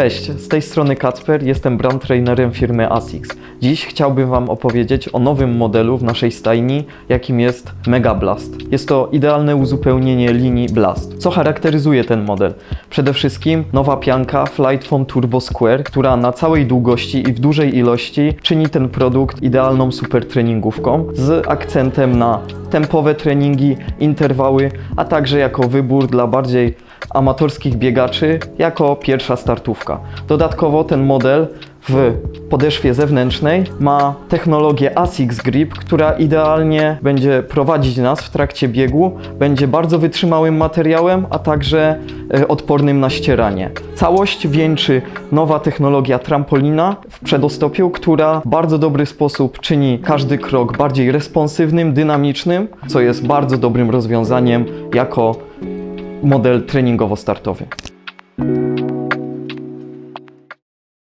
Cześć, z tej strony Kacper, jestem brand trainerem firmy ASICS. Dziś chciałbym Wam opowiedzieć o nowym modelu w naszej stajni, jakim jest Mega Blast. Jest to idealne uzupełnienie linii Blast. Co charakteryzuje ten model? Przede wszystkim nowa pianka Flight Foam Turbo Square, która na całej długości i w dużej ilości czyni ten produkt idealną super treningówką z akcentem na tempowe treningi, interwały, a także jako wybór dla bardziej amatorskich biegaczy jako pierwsza startówka. Dodatkowo ten model w podeszwie zewnętrznej ma technologię ASICS Grip, która idealnie będzie prowadzić nas w trakcie biegu, będzie bardzo wytrzymałym materiałem, a także e, odpornym na ścieranie. Całość wieńczy nowa technologia trampolina w przedostopiu, która w bardzo dobry sposób czyni każdy krok bardziej responsywnym, dynamicznym, co jest bardzo dobrym rozwiązaniem jako model treningowo-startowy.